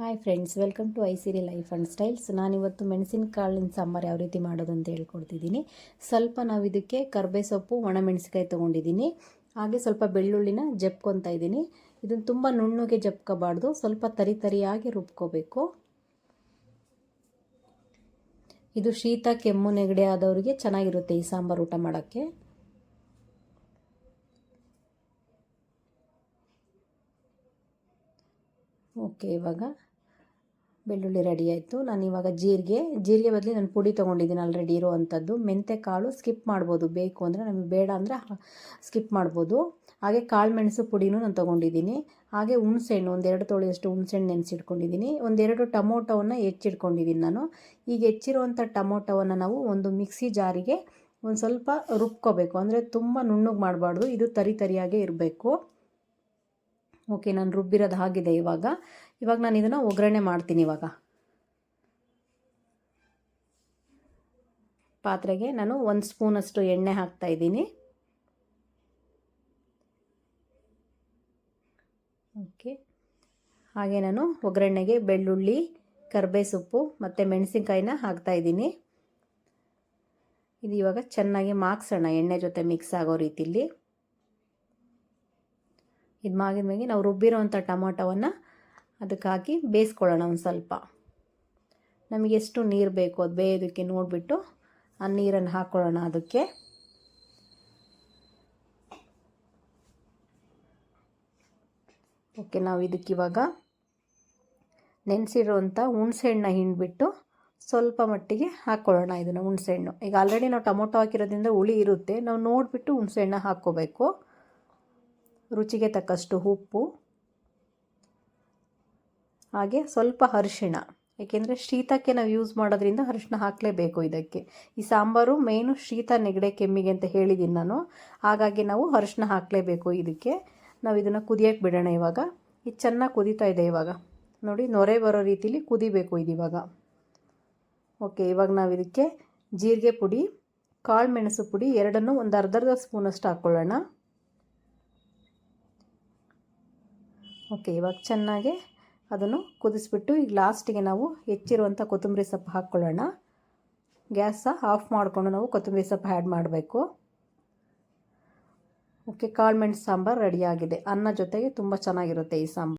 Hi friends welcome to I Siri life and styles ನಾನಿವತ್ತು ಮೆಣಸಿನಕಾಳಿನ ಸಾಂಬಾರು ಯಾವ ರೀತಿ ಮಾಡೋದು ಅಂತ ಹೇಳ್ಕೊಡ್ತಿದ್ದೀನಿ. ಸ್ವಲ್ಪ ನಾವು ಇದಕ್ಕೆ ಕರ್ಬೇ ಸೊಪ್ಪು ಒಣಮೆಣಸಿಕಾಯಿ ತೊಗೊಂಡಿದ್ದೀನಿ. ಹಾಗೆ ಸ್ವಲ್ಪ ಬೆಳ್ಳುಳ್ಳಿನ ಜಪ್ಕೊತಾ ಇದ್ದೀನಿ. ಇದನ್ನು ತುಂಬ ನುಣ್ಣುಗೆ ಜಪ್ಕೋಬಾರ್ದು, ಸ್ವಲ್ಪ ತರಿ ತರಿಯಾಗಿ ರುಬ್ಕೋಬೇಕು. ಇದು ಶೀತ, ಕೆಮ್ಮು, ನೆಗಡಿ ಆದವರಿಗೆ ಚೆನ್ನಾಗಿರುತ್ತೆ ಈ ಸಾಂಬಾರು ಊಟ ಮಾಡೋಕ್ಕೆ. ಓಕೆ ಇವಾಗ ಬೆಳ್ಳುಳ್ಳಿ ರೆಡಿ ಆಯಿತು. ನಾನು ಇವಾಗ ಜೀರಿಗೆ ಜೀರಿಗೆ ಬದಲಿ ನಾನು ಪುಡಿ ತೊಗೊಂಡಿದ್ದೀನಿ ಆಲ್ರೆಡಿ ಇರೋವಂಥದ್ದು ಮೆಂತೆ ಕಾಳು ಸ್ಕಿಪ್ ಮಾಡ್ಬೋದು. ಬೇಕು ಅಂದರೆ ನಮಗೆ ಬೇಡ ಅಂದರೆ ಸ್ಕಿಪ್ ಮಾಡ್ಬೋದು. ಹಾಗೆ ಕಾಳು ಮೆಣಸು ಪುಡಿನೂ ನಾನು ತೊಗೊಂಡಿದ್ದೀನಿ. ಹಾಗೆ ಹುಣಸೆಹಣ್ಣು ಒಂದೆರಡು ತೊಳೆಯಷ್ಟು ಹುಣಸೆಹಣ್ಣು ನೆನೆಸಿಟ್ಕೊಂಡಿದ್ದೀನಿ. ಒಂದೆರಡು ಟೊಮೊಟೊವನ್ನು ಹೆಚ್ಚಿಟ್ಕೊಂಡಿದ್ದೀನಿ ನಾನು. ಈಗ ಹೆಚ್ಚಿರುವಂಥ ಟೊಮೊಟೊವನ್ನು ನಾವು ಒಂದು ಮಿಕ್ಸಿ ಜಾರಿಗೆ ಒಂದು ಸ್ವಲ್ಪ ರುಬ್ಕೋಬೇಕು. ಅಂದರೆ ತುಂಬ ನುಣ್ಣಗೆ ಮಾಡಬಾರ್ದು. ಇದು ತರಿ ತರಿಯಾಗೇ ಇರಬೇಕು. ಓಕೆ, ನಾನು ರುಬ್ಬಿರೋದು ಹಾಗಿದೆ ಇವಾಗ. ಇವಾಗ ನಾನು ಇದನ್ನು ಒಗ್ಗರಣೆ ಮಾಡ್ತೀನಿ ಇವಾಗ. ಪಾತ್ರೆಗೆ ನಾನು ಒಂದು ಸ್ಪೂನಷ್ಟು ಎಣ್ಣೆ ಹಾಕ್ತಾ ಇದ್ದೀನಿ. ಓಕೆ, ಹಾಗೆ ನಾನು ಒಗ್ಗರಣೆಗೆ ಬೆಳ್ಳುಳ್ಳಿ ಕರ್ಬೇ ಸೊಪ್ಪು ಮತ್ತು ಮೆಣಸಿನ್ಕಾಯಿನ ಹಾಕ್ತಾಯಿದ್ದೀನಿ ಇದು ಇವಾಗ ಚೆನ್ನಾಗಿ ಮಾಕ್ಸೋಣ ಎಣ್ಣೆ ಜೊತೆ ಮಿಕ್ಸ್ ಆಗೋ ರೀತಿಲಿ. ಇದು ಮಾಗಿದ ಮೇಲೆ ನಾವು ರುಬ್ಬಿರೋವಂಥ ಟೊಮೊಟೊವನ್ನು ಅದಕ್ಕೆ ಹಾಕಿ ಬೇಯಿಸ್ಕೊಳ್ಳೋಣ ಒಂದು ಸ್ವಲ್ಪ. ನಮಗೆ ಎಷ್ಟು ನೀರು ಬೇಕು ಅದು ಬೇಯೋದಕ್ಕೆ ನೋಡಿಬಿಟ್ಟು ಆ ನೀರನ್ನು ಹಾಕ್ಕೊಳ್ಳೋಣ ಅದಕ್ಕೆ. ಓಕೆ, ನಾವು ಇದಕ್ಕೆ ಇವಾಗ ನೆನೆಸಿರುವಂಥ ಹುಣಸೆಹಣ್ಣ ಹಿಂಡಿಬಿಟ್ಟು ಸ್ವಲ್ಪ ಮಟ್ಟಿಗೆ ಹಾಕ್ಕೊಳ್ಳೋಣ ಇದನ್ನು ಹುಣಸೆಹಣ್ಣು. ಈಗ ಆಲ್ರೆಡಿ ನಾವು ಟೊಮೊಟೊ ಹಾಕಿರೋದ್ರಿಂದ ಹುಳಿ ಇರುತ್ತೆ. ನಾವು ನೋಡಿಬಿಟ್ಟು ಹುಣಸೆಹಣ್ಣ ಹಾಕ್ಕೋಬೇಕು. ರುಚಿಗೆ ತಕ್ಕಷ್ಟು ಉಪ್ಪು, ಹಾಗೆ ಸ್ವಲ್ಪ ಅರಿಶಿಣ. ಏಕೆಂದರೆ ಶೀತಕ್ಕೆ ನಾವು ಯೂಸ್ ಮಾಡೋದ್ರಿಂದ ಅರಿಶಿಣ ಹಾಕಲೇಬೇಕು ಇದಕ್ಕೆ. ಈ ಸಾಂಬಾರು ಮೇಯ್ನು ಶೀತ ನೆಗಡೆ, ಕೆಮ್ಮಿಗೆ ಅಂತ ಹೇಳಿದ್ದೀನಿ ನಾನು. ಹಾಗಾಗಿ ನಾವು ಅರಿಶಿಣ ಹಾಕಲೇಬೇಕು ಇದಕ್ಕೆ. ನಾವು ಇದನ್ನು ಕುದಿಯೋಕ್ಕೆ ಬಿಡೋಣ ಇವಾಗ. ಇದು ಚೆನ್ನಾಗಿ ಕುದೀತಾ ಇದೆ ಇವಾಗ. ನೋಡಿ, ನೊರೆ ಬರೋ ರೀತಿಲಿ ಕುದಿಬೇಕು ಇದು ಇವಾಗ. ಓಕೆ ಇವಾಗ ನಾವು ಇದಕ್ಕೆ ಜೀರಿಗೆ ಪುಡಿ, ಕಾಳು ಮೆಣಸು ಪುಡಿ ಎರಡನ್ನೂ ಒಂದು ಅರ್ಧರ್ಧ ಅರ್ಧ ಸ್ಪೂನಷ್ಟು ಹಾಕ್ಕೊಳ್ಳೋಣ ಓಕೆ, ಇವಾಗ ಚೆನ್ನಾಗಿ ಅದನ್ನು ಕುದಿಸ್ಬಿಟ್ಟು ಈಗ ಲಾಸ್ಟಿಗೆ ನಾವು ಹೆಚ್ಚಿರುವಂಥ ಕೊತ್ತಂಬರಿ ಸೊಪ್ಪು ಹಾಕ್ಕೊಳ್ಳೋಣ. ಗ್ಯಾಸ ಆಫ್ ಮಾಡಿಕೊಂಡು ನಾವು ಕೊತ್ತಂಬರಿ ಸೊಪ್ಪು ಆ್ಯಡ್ ಮಾಡಬೇಕು. ಓಕೆ, ಕಾಳು ಮೆಣಸು ಸಾಂಬಾರು ರೆಡಿಯಾಗಿದೆ ಅನ್ನ ಜೊತೆಗೆ ತುಂಬ ಚೆನ್ನಾಗಿರುತ್ತೆ ಈ ಸಾಂಬಾರು.